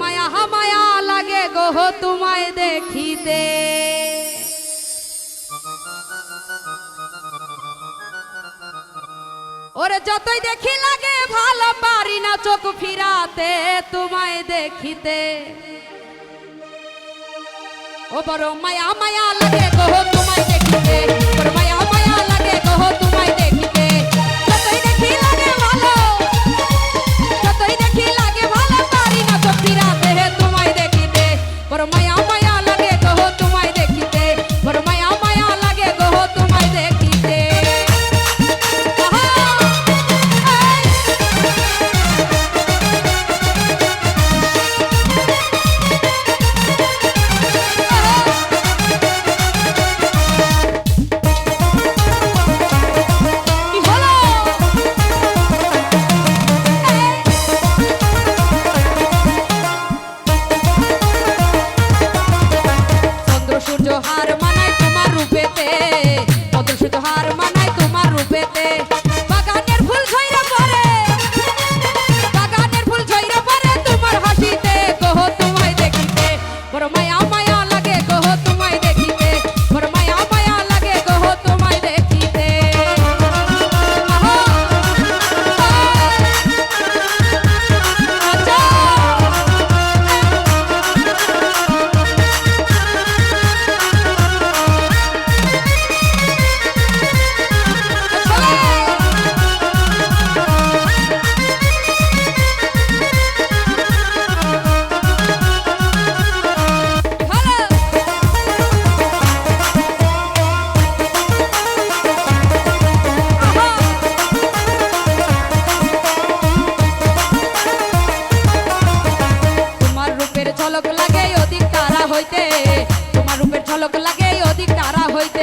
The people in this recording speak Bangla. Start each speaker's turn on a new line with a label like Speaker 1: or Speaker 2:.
Speaker 1: মায়া মায়া লাগে গো তোমায় দেখিতে। ওরে যতই দেখি লাগে, ভালো পারি না চোখ ফিরাতে তোমায় দেখিতে। ও বড় মায়া মায়া লাগে গো তোমায় দেখিতে। বড় মায়া মায়া তোমার রূপেতে অদর্শিত হার মানায় রূপের ঝলক লাগে অধিক তারা হইতে। তোমার রূপের ঝলক লাগে অধিক তারা হইতে।